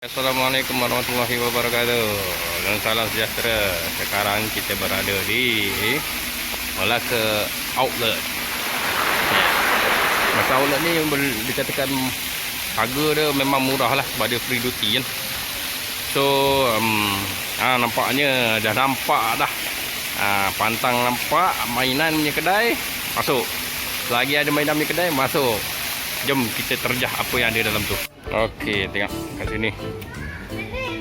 Assalamualaikum warahmatullahi wabarakatuh. Dan salam sejahtera. Sekarang kita berada di Melaka Outlet. Masa outlet ni dikatakan Harga dia memang murah lah Sebab dia free duty kan. So um, ha, Nampaknya dah nampak dah. Ha, Pantang nampak Mainan punya kedai Masuk. Selagi ada mainan punya kedai Masuk. Jom kita terjah apa yang ada dalam tu Okey, tengok kat sini.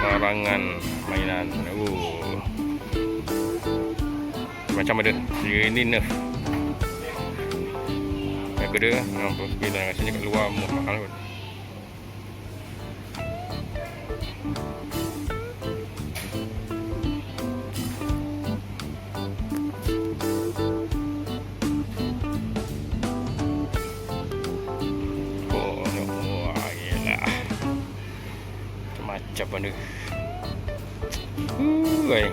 Barangan mainan. Oh. Macam ada. Dia ini nerf. Harga dia 69 rasanya kat luar mahal kot. Macam mana? Ui.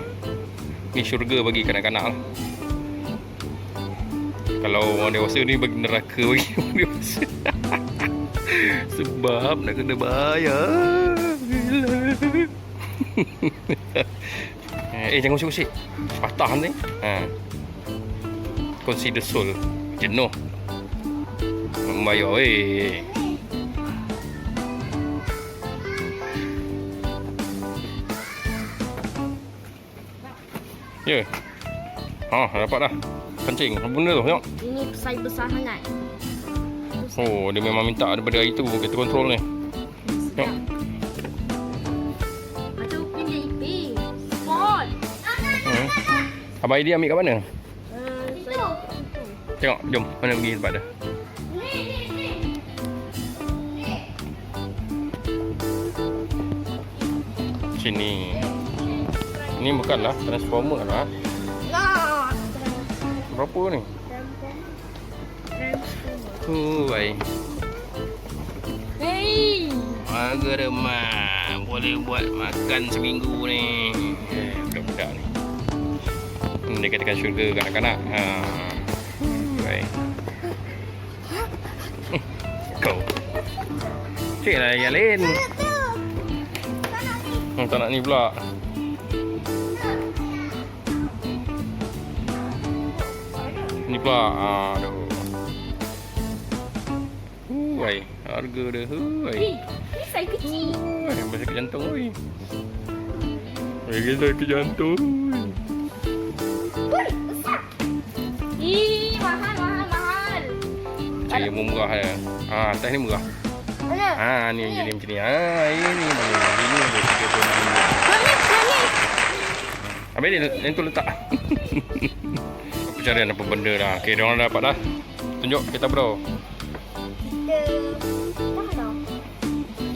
Ni syurga bagi kanak-kanak lah. Kalau orang dewasa ni bagi neraka bagi orang dewasa. Sebab nak kena bayar. Gila. eh, jangan usik-usik. Patah nanti. Ha. Consider soul. Jenuh. Membayar eh. Ya. Ha, dapat dah. Kencing. Apa benda tu? Tengok. Ini saiz besar sangat. Oh, dia memang minta daripada hari tu kita kontrol ni. Tengok. Macam upin dia ipin. Sport. Hmm. Abang Aidi ambil kat mana? Uh, itu. Tengok, jom. Mana pergi tempat dia? Sini. Ni bukanlah transformer lah. Nah. Berapa ni? Hui. Hey. Harga remah Boleh buat makan seminggu ni Eh, Budak-budak ni Hmm, Dia katakan syurga kanak-kanak ha. Baik Hmm, Kau Cik lah yang lain hmm, Tak nak ni pula Ni pula ha, Aduh Hui Harga dia Hui Hey. Ini saiz kecil. Masih sakit jantung oi. Lagi sakit jantung. Ui, besar. Ih, mahal, mahal, mahal. Cik yang murah ya. Ah, atas ni murah. Mana? Ah, ni yang jadi macam ni. Ah, ini mana? Ini ada 36 ringgit. Mana? Mana? Habis ni yang tu letak. Cari apa benda dah. Okey, dia orang dah dapat dah. Tunjuk kita bro. Kita?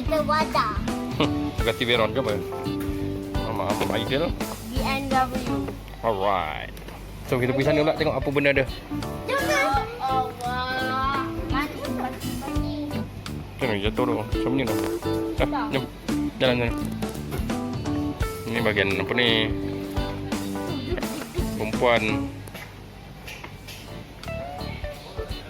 Kita wadah. Bugatti Veyron ke apa? Mama apa Aidil? BMW. Alright. So kita pergi sana pula tengok apa benda ada. Jom. Allah. Mana? Ni. Tengok jatuh tu. Macam ni tu. Ah, jom. Jalan jalan. Ini bahagian apa ni? Perempuan.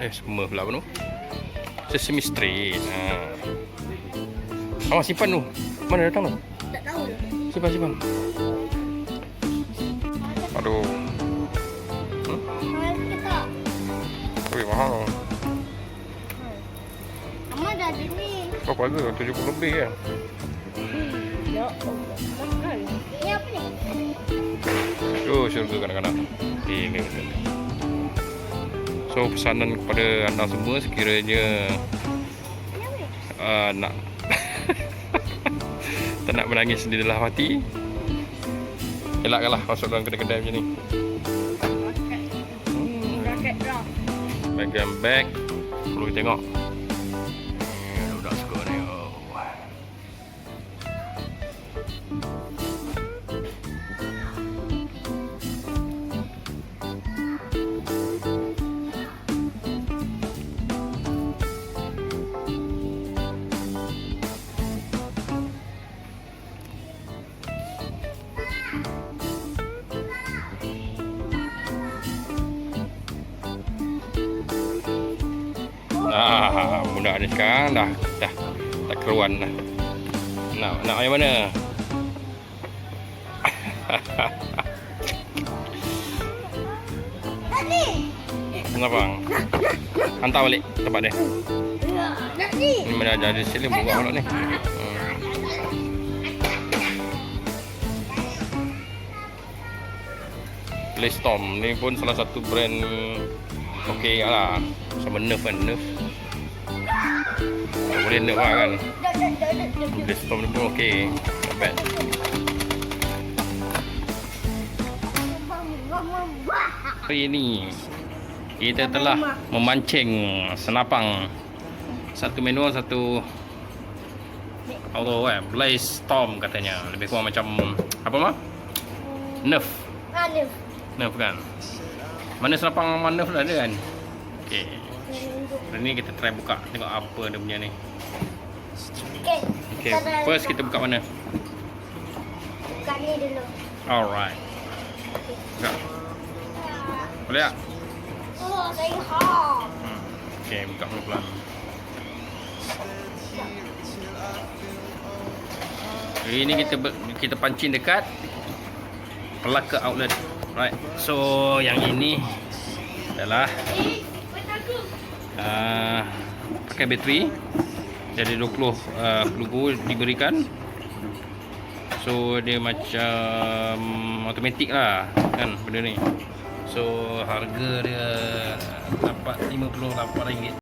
Eh, semua pula apa tu? Sesame Street. Ha. Awak simpan tu. Mana datang tu? Tak tahu. Simpan, simpan. Aduh. Tak? Ui, mahal. Mama dah ada ni. Berapa harga? 70 lebih kan? Ya Allah. Mahal. Ni apa ni? Oh, syurga kadang-kadang. Gila betul. So, pesanan kepada anda semua sekiranya uh, nak tak nak menangis di dalam hati elakkanlah masuk dalam kedai-kedai macam ni. Dah. bagian bag perlu tengok budak ni sekarang dah dah tak keruan dah. Nak nak yang mana? Nanti. Kenapa? Hantar balik tempat dia. Nanti. Ni mana ada sini buat pula ni. Hmm. Playstorm ni pun salah satu brand okey lah. Sama Nerf kan, Nerf. Tak boleh Nerf lah kan. Dah, dah, dah, dah, dah. Playstorm ni pun okey. Not bad. Hari ini kita telah memancing senapang satu manual satu auto kan blaze storm katanya lebih kurang macam apa mah nerf Anu. nerf kan mana senapang mana nerf ada kan okey hari ni kita try buka tengok apa dia punya ni Okay. okey first kita buka mana Buka ni dulu. alright buka boleh tak Oh, saya hot. hmm. okey buka pelan-pelan Hari ni kita kita pancing dekat Pelaka outlet. Right. So yang ini adalah Eh. Uh, pakai bateri. Jadi 20 uh, peluru diberikan. So dia macam automatik lah kan benda ni. So harga dia dapat RM58.